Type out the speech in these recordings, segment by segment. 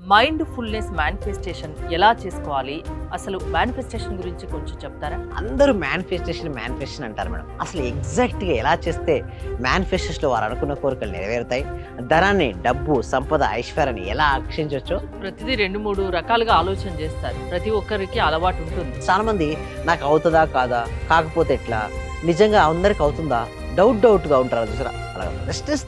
Mind fullness manifestation ఎలా చేసుకోవాలి? అసలు మేనిఫెస్టేషన్ గురించి కొంచెం చెప్తారా? అందరూ మేనిఫెస్టేషన్ మేనిఫెస్టేషన్ అంటారు మేడం. అసలు ఎగ్జాక్ట్గా ఎలా చేస్తే మేనిఫెస్టేషన్లో వారు అనుకున్న కోరికలు నెరవేరుతాయి? ధనాన్ని డబ్బు సంపద ఐశ్వర్యాన్ని ఎలా ఆకర్షించవచ్చో? ప్రతిదీ రెండు మూడు రకాలుగా ఆలోచన చేస్తారు. ప్రతి ఒక్కరికి అలవాటు ఉంటుంది. చాలా మంది నాకు అవుతుందా కాదా? కాకపోతే ఎట్లా? నిజంగా అందరికి అవుతుందా? డౌట్ డౌట్గా ఉంటారు చూసారా? అలా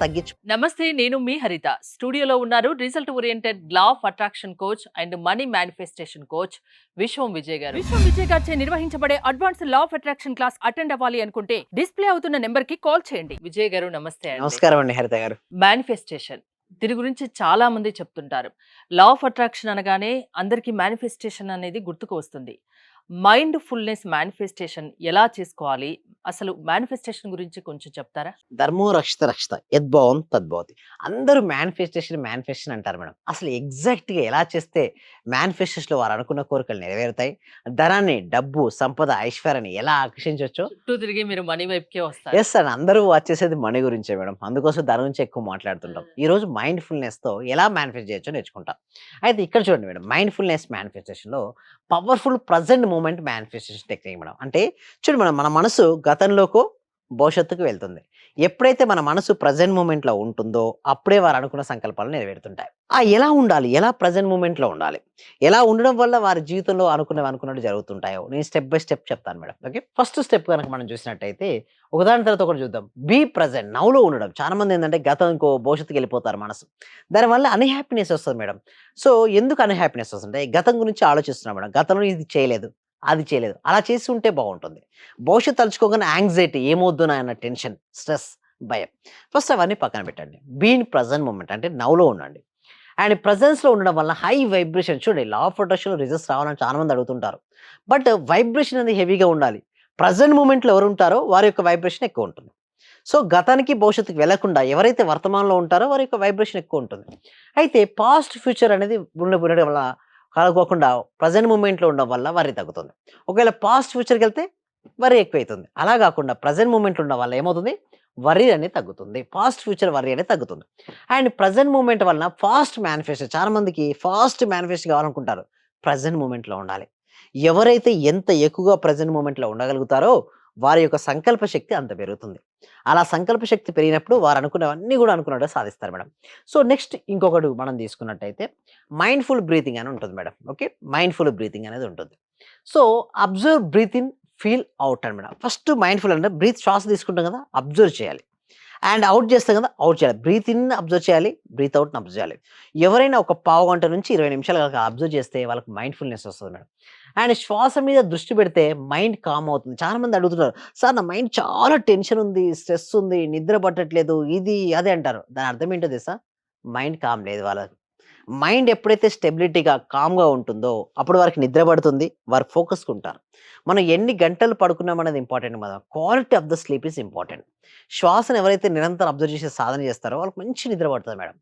తగ్గించు. నమస్తే నేను మీ హరిత. స్టూడియోలో ఉన్నారు result oriented law of attraction coach and money manifestation coach Viswam Vijay garu. Viswam Vijay గారిచే నిర్వహించబడే advance law of attraction class attend అవ్వాలి అనుకుంటే డిస్ప్లే అవుతున్న నెంబర్కి కాల్ చేయండి. విజయ్ గారు నమస్తే అండి. నమస్కారం అండి హరిత గారు. మేనిఫెస్టేషన్. దీని గురించి చాలా మంది చెప్తుంటారు. లా ఆఫ్ అట్రాక్షన్ అనగానే అందరికీ మేనిఫెస్టేషన్ అనేది గుర్తుకు వస్తుంది. మైండ్ ఫుల్నెస్ మేనిఫెస్టేషన్ ఎలా చేసుకోవాలి? అసలు మేనిఫెస్టేషన్ గురించి కొంచెం చెప్తారా? ధర్మో రక్షిత రక్షిత యద్భావం తద్భవతి అందరూ మేనిఫెస్టేషన్ మేనిఫెస్టేషన్ అంటారు మేడం. అసలు ఎగ్జాక్ట్గా ఎలా చేస్తే మేనిఫెస్టేషన్లో వారు అనుకున్న కోరికలు నెరవేరుతాయి? ధనాన్ని డబ్బు సంపద ఐశ్వర్యాన్ని ఎలా ఆకర్షించవచ్చో చుట్టూ తిరిగి మీరు మనీ వైపుకే వస్తారు. ఎస్ సార్ అందరూ వచ్చేసేది మనీ గురించే మేడం. అందుకోసం దాని గురించి ఎక్కువ మాట్లాడుతుంటాం. ఈ రోజు మైండ్తో ఎలా మేనిఫెస్ట్ చేయొచ్చో నేర్చుకుంటాం. అయితే ఇక్కడ చూడండి madam mindfulness మేనిఫెస్టేషన్లో powerful present moment manifestation technique madam అంటే చూడండి మేడం మన మనసు గతంలోకో భవిష్యత్తుకు వెళ్తుంది. ఎప్పుడైతే మన మనసు ప్రజెంట్ మూమెంట్లో ఉంటుందో అప్పుడే వారు అనుకున్న సంకల్పాలు నెరవేరుతుంటాయి. ఆ ఎలా ఉండాలి? ఎలా ప్రజెంట్ మూమెంట్లో ఉండాలి? ఎలా ఉండడం వల్ల వారి జీవితంలో అనుకున్నవి అనుకున్నట్టు జరుగుతుంటాయో? నేను స్టెప్ బై స్టెప్ చెప్తాను మేడం. ఓకే? ఫస్ట్ స్టెప్ కనుక మనం చూసినట్టయితే ఒకదాని తర్వాత ఒకటి చూద్దాం. బీ ప్రజెంట్ నవ్లో ఉండడం. చాలా మంది ఏంటంటే గతం ఇంకో భవిష్యత్తుకి వెళ్ళిపోతారు మనసు. దానివల్ల అన్హ్యాపీనెస్ వస్తుంది మేడం. సో ఎందుకు అన్హ్యాపీనెస్ వస్తుంటే గతం గురించి ఆలోచిస్తున్నాం మేడం. గతంలో ఇది చేయలేదు. అది చేయలేదు. అలా చేసి ఉంటే బాగుంటుంది. భవిష్యత్తు తలుచుకోగానే యాంగ్జైటీ ఏమొద్దు అన్న టెన్షన్ స్ట్రెస్ భయం. ఫస్ట్ అవన్నీ పక్కన పెట్టండి. బీన్ ప్రజెంట్ మూమెంట్ అంటే నవ్లో ఉండండి. అండ్ ప్రజెన్స్లో ఉండడం వల్ల హై వైబ్రేషన్ చూడండి లా ఆఫ్ ప్రొటెక్షన్లో రిజల్ట్స్ రావాలని చాలా మంది అడుగుతుంటారు. బట్ వైబ్రేషన్ అనేది హెవీగా ఉండాలి. ప్రజెంట్ మూమెంట్లో ఎవరు ఉంటారో వారి యొక్క వైబ్రేషన్ ఎక్కువ ఉంటుంది. సో గతానికి భవిష్యత్తుకి వెళ్ళకుండా ఎవరైతే వర్తమానంలో ఉంటారో వారి యొక్క వైబ్రేషన్ ఎక్కువ ఉంటుంది. అయితే పాస్ట్ ఫ్యూచర్ అనేది ఉండ- ఉండడం వల్ల కలుకోకుండా ప్రజెంట్ మూమెంట్లో ఉండడం వల్ల వరి తగ్గుతుంది. ఒకవేళ పాస్ట్ ఫ్యూచర్కి వెళ్తే వరి ఎక్కువైతుంది. అలా కాకుండా ప్రజెంట్ మూమెంట్లో ఉండడం వల్ల ఏమవుతుంది? వరి అనేది తగ్గుతుంది. ఫాస్ట్ ఫ్యూచర్ వరి అనేది తగ్గుతుంది. అండ్ ప్రజెంట్ మూమెంట్ వలన ఫాస్ట్ మేనిఫెస్టో చాలా మందికి ఫాస్ట్ మేనిఫెస్టో కావాలనుకుంటారు. ప్రజెంట్ మూమెంట్లో ఉండాలి. ఎవరైతే ఎంత ఎక్కువగా ప్రజెంట్ మూమెంట్లో ఉండగలుగుతారో వారి యొక్క సంకల్ప శక్తి అంత పెరుగుతుంది. అలా సంకల్ప శక్తి పెరిగినప్పుడు వారు అనుకున్నవన్నీ కూడా అనుకున్నట్టు సాధిస్తారు మేడం. సో నెక్స్ట్ ఇంకొకటి మనం తీసుకున్నట్టయితే మైండ్ఫుల్ బ్రీతింగ్ అని ఉంటుంది మేడం. ఓకే? మైండ్ఫుల్ బ్రీతింగ్ అనేది ఉంటుంది. So observe breathe in feel out అని మేడం. ఫస్ట్ మైండ్ఫుల్ అంటే బ్రీత్ శ్వాస తీసుకుంటాం కదా అబ్జర్వ్ చేయాలి. అండ్ అవుట్ చేస్తాం కదా అవుట్ చేయాలి. బ్రీత్ ఇన్ అబ్జర్వ్ చేయాలి బ్రీత్ అవుట్ని అబ్జర్వ్ చేయాలి. ఎవరైనా ఒక పావు గంట నుంచి ఇరవై నిమిషాలు కనుక అబ్జర్వ్ చేస్తే వాళ్ళకి మైండ్ఫుల్నెస్ వస్తుంది మేడం. అండ్ శ్వాస మీద దృష్టి పెడితే మైండ్ కామ్ అవుతుంది. చాలా మంది అడుగుతున్నారు సార్ నా మైండ్ చాలా టెన్షన్ ఉంది స్ట్రెస్ ఉంది నిద్ర పట్టట్లేదు ఇది అదే అంటారు. దాని అర్థం ఏంటో తెలుసా? మైండ్ కామ్ లేదు వాళ్ళకి. మైండ్ ఎప్పుడైతే స్టెబిలిటీగా కామ్గా ఉంటుందో అప్పుడు వారికి నిద్ర పడుతుంది వారు ఫోకస్గా ఉంటారు. మనం ఎన్ని గంటలు పడుకున్నాం అనేది ఇంపార్టెంట్ కదా quality of the sleep is important. శ్వాసను ఎవరైతే నిరంతరం అబ్జర్వ్ చేసే సాధన చేస్తారో వాళ్ళకి మంచి నిద్ర పడుతుంది మేడం.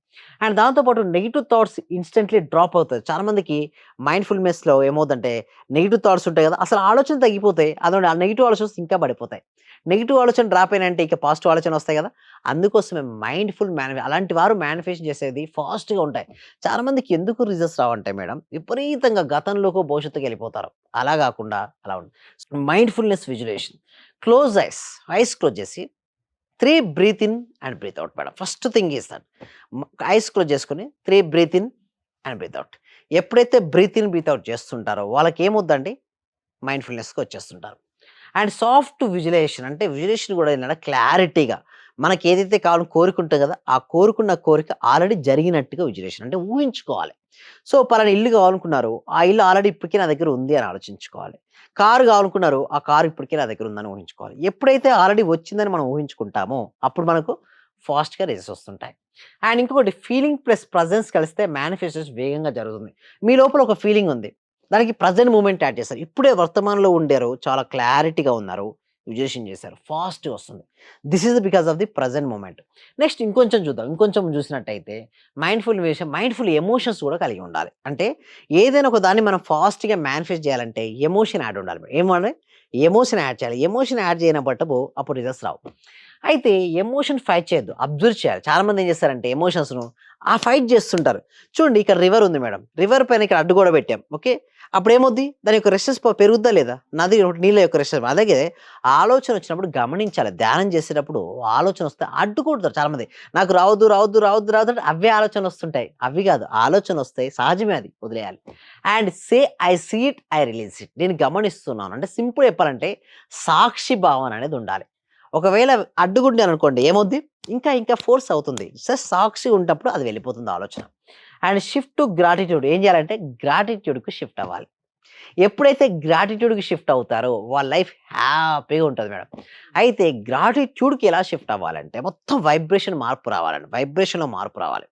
అండ్ దాంతోపాటు నెగిటివ్ థాట్స్ ఇన్స్టెంట్లీ డ్రాప్ అవుతాయి. చాలామందికి మైండ్ఫుల్నెస్లో ఏమవుతుందంటే నెగిటివ్ థాట్స్ ఉంటాయి కదా అసలు ఆలోచన తగ్గిపోతాయి. అదొకటి ఆ నెగిటివ్ ఆలోచనస్ ఇంకా పడిపోతాయి. నెగిటివ్ ఆలోచన డ్రాప్ అయినంటే ఇక పాజిటివ్ ఆలోచన వస్తాయి కదా. అందుకోసమే మైండ్ఫుల్ మేనిఫె అలాంటి వారు మేనిఫెస్ట్ చేసేది ఫాస్ట్గా ఉంటాయి. చాలామందికి ఎందుకు రిజల్ట్స్ రావంటాయి మేడం? విపరీతంగా గతంలోకి భవిష్యత్తుకి వెళ్ళిపోతారు. అలా కాకుండా అలా ఉంటుంది. Mindfulness visualisation. Close eyes eyes close చేసి three breathe in and breathe out madam. First thing is that eyes close చేసుకుని three breathe in and breathe out ఎప్పుడైతే బ్రీత్ ఇన్ బ్రీత్ అవుట్ చేస్తుంటారో వాళ్ళకి ఏమొద్దండి మైండ్ఫుల్నెస్కి వచ్చేస్తుంటారు. అండ్ సాఫ్ట్ విజులేషన్ అంటే విజులేషన్ కూడా ఏంటంటే క్లారిటీగా. మనకి ఏదైతే కావాలని కోరుకుంటాం కదా ఆ కోరుకున్న కోరిక ఆల్రెడీ జరిగినట్టుగా విజులేషన్ అంటే ఊహించుకోవాలి. సో పలానా ఇల్లు కావాలనుకున్నారు ఆ ఇల్లు ఆల్రెడీ ఇప్పటికే నా దగ్గర ఉంది అని ఆలోచించుకోవాలి. కారు కావాలనుకున్నారు ఆ కారు ఇప్పటికే నా దగ్గర ఉందని ఊహించుకోవాలి. ఎప్పుడైతే ఆల్రెడీ వచ్చిందని మనం ఊహించుకుంటామో అప్పుడు మనకు ఫాస్ట్గా రిజల్ట్స్ వస్తుంటాయి. అండ్ ఇంకొకటి ఫీలింగ్ ప్లస్ ప్రజెన్స్ కలిస్తే మేనిఫెస్టేషన్ వేగంగా జరుగుతుంది. మీ లోపల ఒక ఫీలింగ్ ఉంది. దానికి ప్రజెంట్ మూమెంట్ యాడ్ చేస్తారు. ఇప్పుడే వర్తమానంలో ఉండారు చాలా క్లారిటీగా ఉన్నారు. విజులేషన్ చేశారు. ఫాస్ట్ వస్తుంది. This is because of the present moment. Next ఇంకొంచెం చూద్దాం. ఇంకొంచెం చూసినట్టయితే మైండ్ఫుల్ విషయం మైండ్ఫుల్ ఎమోషన్స్ కూడా కలిగి ఉండాలి. అంటే ఏదైనా ఒక దాన్ని మనం ఫాస్ట్గా మేనిఫెస్ట్ చేయాలంటే ఎమోషన్ యాడ్ ఉండాలి. ఏమంటే ఎమోషన్ యాడ్ చేయాలి. ఎమోషన్ యాడ్ చేయనప్పటప్పుడు అప్పుడు రిజల్ట్స్ రావు. అయితే ఎమోషన్ ఫైట్ చేయొద్దు. అబ్జర్వ్ చేయాలి. చాలామంది ఏం చేస్తారంటే ఎమోషన్స్ను ఆ ఫైట్ చేస్తుంటారు. చూడండి ఇక్కడ రివర్ ఉంది మేడం. రివర్ పైన ఇక్కడ అడ్డు కూడా పెట్టాం. ఓకే? అప్పుడు ఏమొద్ది దాని యొక్క రెస్టెన్స్ పెరుగుద్దా లేదా? నది నీళ్ళ యొక్క రెస్టెన్స్ అలాగే ఆలోచన వచ్చినప్పుడు గమనించాలి. ధ్యానం చేసేటప్పుడు ఆలోచన వస్తే అడ్డుకుంటారు చాలామంది. నాకు రావద్దు రావద్దు రావద్దు రావద్దు అంటే అవే ఆలోచన వస్తుంటాయి. అవి కాదు. ఆలోచన వస్తాయి. సహజమే అది. వదిలేయాలి. And say I see it I release it. నేను గమనిస్తున్నాను. అంటే సింపుల్ చెప్పాలంటే సాక్షి భావన అనేది ఉండాలి. ఒకవేళ అడ్డుగుండే అనుకోండి ఏమవుద్ది? ఇంకా ఇంకా ఫోర్స్ అవుతుంది. జస్ట్ సాక్షి ఉన్నప్పుడు అది వెళ్ళిపోతుంది ఆలోచన. And shift to gratitude. ఏం చేయాలంటే గ్రాటిట్యూడ్కి షిఫ్ట్ అవ్వాలి. ఎప్పుడైతే గ్రాటిట్యూడ్కి షిఫ్ట్ అవుతారో వాళ్ళ లైఫ్ హ్యాపీగా ఉంటుంది మేడం. అయితే గ్రాటిట్యూడ్కి ఎలా షిఫ్ట్ అవ్వాలంటే మొత్తం వైబ్రేషన్ మార్పు రావాలండి. వైబ్రేషన్లో మార్పు రావాలి.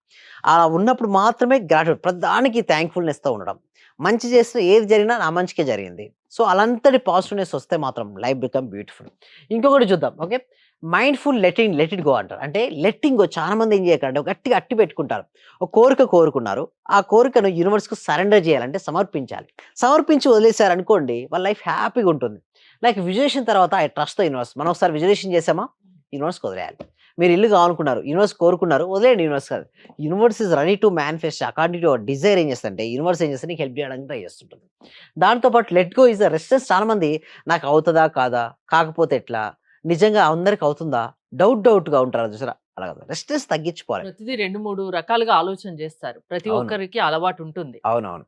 అలా ఉన్నప్పుడు మాత్రమే గ్రాటిట్యూడ్ ప్రధానికి థ్యాంక్ఫుల్నెస్తో ఉండడం. మంచి చేసిన ఏది జరిగినా నా మంచికే జరిగింది. సో అలాంటి పాజిటివ్నెస్ వస్తే మాత్రం లైఫ్ బికమ్ బ్యూటిఫుల్. ఇంకొకటి చూద్దాం okay? Mindful letting let it go అంటారు. అంటే లెట్టింగ్ గో చాలా మంది ఏం చేయకండి గట్టిగా అట్టి పెట్టుకుంటారు. ఒక కోరిక కోరుకున్నారు. ఆ కోరికను యూనివర్స్కు సరెండర్ చేయాలంటే సమర్పించాలి. సమర్పించి వదిలేశారనుకోండి వాళ్ళ లైఫ్ హ్యాపీగా ఉంటుంది. లైక్ విజులేషన్ తర్వాత ఐ ట్రస్ట్ ద యూనివర్స్. మనం ఒకసారి విజులేషన్ చేసామా? యూనివర్స్కి వదిలేయాలి. మీరు ఇల్లు కావాలనుకున్నారు యూనివర్స్ కోరుకున్నారు వదిలేయండి యూనివర్స్ కాదు. Universe is ready to manifest according to desire ఏం చేస్తుంటే యూనివర్స్ ఏం చేస్తే నీకు హెల్ప్ చేయడానికి ట్రై చేస్తుంటుంది. దాంతోపాటు let go is a resistance చాలా మంది నాకు అవుతుందా కాదా కాకపోతే ఎట్లా నిజంగా అందరికి అవుతుందా? డౌట్ డౌట్గా ఉంటారు చూసారా? అలా రెస్టెన్స్ తగ్గించుకోవాలి. ప్రతిదీ రెండు మూడు రకాలుగా ఆలోచన చేస్తారు ప్రతి. ఒక్కరికి అలవాటు ఉంటుంది. అవునవును.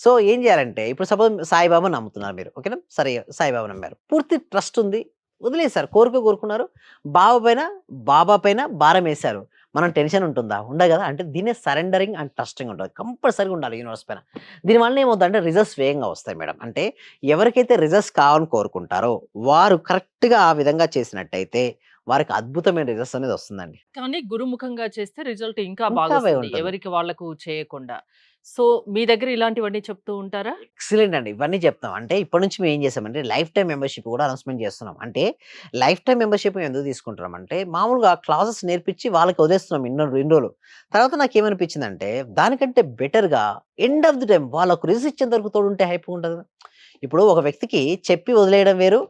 సో ఏం చేయాలంటే ఇప్పుడు సపోజ్ సాయిబాబా నమ్ముతున్నారు మీరు ఓకేనా? సరే సాయిబాబా నమ్మారు. పూర్తి ట్రస్ట్ ఉంది వదిలేశారు. కోరిక కోరుకున్నారు. బాబా పైన బాబా పైన భారం వేశారు. మనం టెన్షన్ ఉంటుందా? ఉండదు కదా. అంటే దీనే సరెండరింగ్ అండ్ ట్రస్టింగ్ ఉంటుంది కంపల్సరీగా ఉండాలి యూనివర్స్ పైన. దీనివల్ల ఏమవుతుందంటే రిజల్ట్స్ వేగంగా వస్తాయి మేడం. అంటే ఎవరికైతే రిజల్ట్స్ కావాలని కోరుకుంటారో వారు కరెక్ట్గా ఆ విధంగా చేసినట్టయితే వారికి అద్భుతమైన రిజల్ట్స్ అనేది వస్తుందండి. కానీ గురుముఖంగా చేస్తే రిజల్ట్ ఇంకా బాగా బాగా వస్తుంది. ఉంటుంది. ఎవరికి వాళ్ళకు చేయకుండా. సో మీ దగ్గర ఇలాంటివన్నీ చెప్తూ ఉంటారా? ఎక్సలెంట్ అండి. ఇవన్నీ చెప్తాం. అంటే ఇప్పటి నుంచి మేము ఏం చేస్తామంటే లైఫ్ టైం మెంబర్షిప్ కూడా అనౌన్స్మెంట్ చేస్తున్నాం. అంటే లైఫ్ టైం మెంబర్షిప్ మేము ఎందుకు తీసుకుంటున్నాం అంటే మామూలుగా క్లాసెస్ నేర్పించి వాళ్ళకి వదిలేస్తున్నాం ఇన్నో రెండు రోజులు. తర్వాత నాకు ఏమనిపించింది అంటే దానికంటే బెటర్గా ఎండ్ ఆఫ్ ది టైం వాళ్ళకు రిజల్ట్ ఇచ్చేంత వరకు తోడు ఉంటే హైప్ ఉంటుంది కదా. ఇప్పుడు ఒక వ్యక్తికి చెప్పి వదిలేయడం వేరు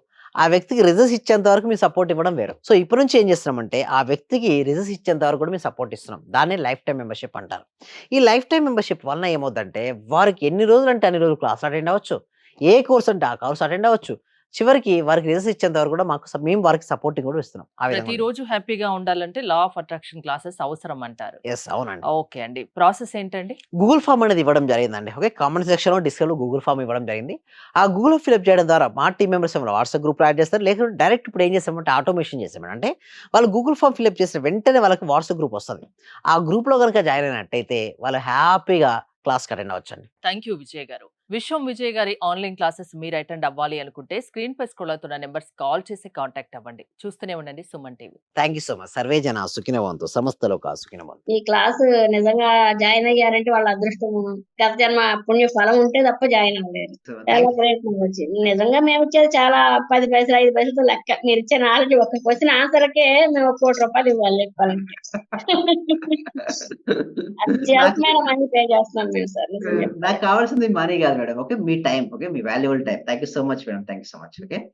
ఆ వ్యక్తికి రిజల్ట్స్ ఇచ్చేంత వరకు మీ సపోర్ట్ ఇవ్వడం వేరు. సో ఇప్పటి నుంచి ఏం చేస్తున్నామంటే ఆ వ్యక్తికి రిజల్ట్స్ ఇచ్చేంత వరకు కూడా మేము సపోర్ట్ ఇస్తున్నాం. దాన్నే లైఫ్ టైం మెంబర్షిప్ అంటారు. ఈ లైఫ్ టైం మెంబర్షిప్ వలన ఏమవుతుందంటే వారికి ఎన్ని రోజులు అంటే అన్ని రోజులు క్లాస్ అటెండ్ అవ్వచ్చు. ఏ కోర్స్ అంటే ఆ కోర్స్ అటెండ్ అవ్వచ్చు. చివరికి వారికి రిజల్ట్స్ ఇచ్చేంత వరకు కూడా మాకు మేము వారికి సపోర్టింగ్ కూడా ఇస్తున్నాం ప్రతిరోజు హ్యాపీగా ఉండాలంటే లా ఆఫ్ అట్రాక్షన్ క్లాసెస్ అవసరం అంటారు. ఎస్ అవునండి. ఓకే అండి. ప్రాసెస్ ఏంటండి? గూగుల్ ఫామ్ అనేది ఇవ్వడం జరిగిందండి. ఓకే కామెంట్ సెక్షన్లో డిస్కలో గూగుల్ ఫామ్ ఇవ్వడం జరిగింది. ఆ గూగుల్ ఫిల్అప్ చేయడం ద్వారా మా టీం మెంబర్స్ ఏమైనా వాట్సాప్ గ్రూప్ యాడ్ చేస్తారు? లేకపోతే డైరెక్ట్ ఇప్పుడు ఏం చేస్తామంటే ఆటోమేషన్ చేస్తాం అంటే వాళ్ళు గూగుల్ ఫామ్ ఫిల్అప్ చేసిన వెంటనే వాళ్ళకి వాట్సాప్ గ్రూప్ వస్తుంది. ఆ గ్రూప్లో కనుక జాయిన్ అయినట్టయితే వాళ్ళు హ్యాపీగా class attend అవ్వచ్చండి. Thank you Vijay garu. విశ్వం విజయ్ గారి ఆన్లైన్ క్లాసెస్ మీరు అటెండ్ అవ్వాలి అనుకుంటే స్క్రీన్ పై స్క్రోల్ అవుతున్న నెంబర్స్ కాల్ చేసి కాంటాక్ట్ అవ్వండి. చూస్తూనే ఉండండి Suman TV. Thank you so much. Survey జన సుఖినవంతు సంస్థలో కా సుఖినవంతు. ఈ క్లాస్ నిజంగా జాయిన్ అయ్యారంటే వాళ్ళ అదృష్టం గత జన్మ పుణ్య ఫలం ఉంటే తప్ప జాయిన్ అవ్వలేరు. చాలా ప్రయత్నం వచ్చింది నిజంగా మేము ఇచ్చేది చాలా పది పైసలు ఐదు పైసలతో లెక్క. మీరు ఇచ్చే నాలెడ్జ్ ఒక క్వశ్చన్ ఆన్సర్కే మేము ఒక కోటి రూపాయలు ఇవ్వాలి చెప్పాలంటే. మనీ పే చేస్తున్నాం మేము సార్. నాకు కావాల్సింది మనీ కాదు. మేడం. ఓకే? మీ time. Okay? Me valuable time. Thank you so much madam. Thank you so much. Okay?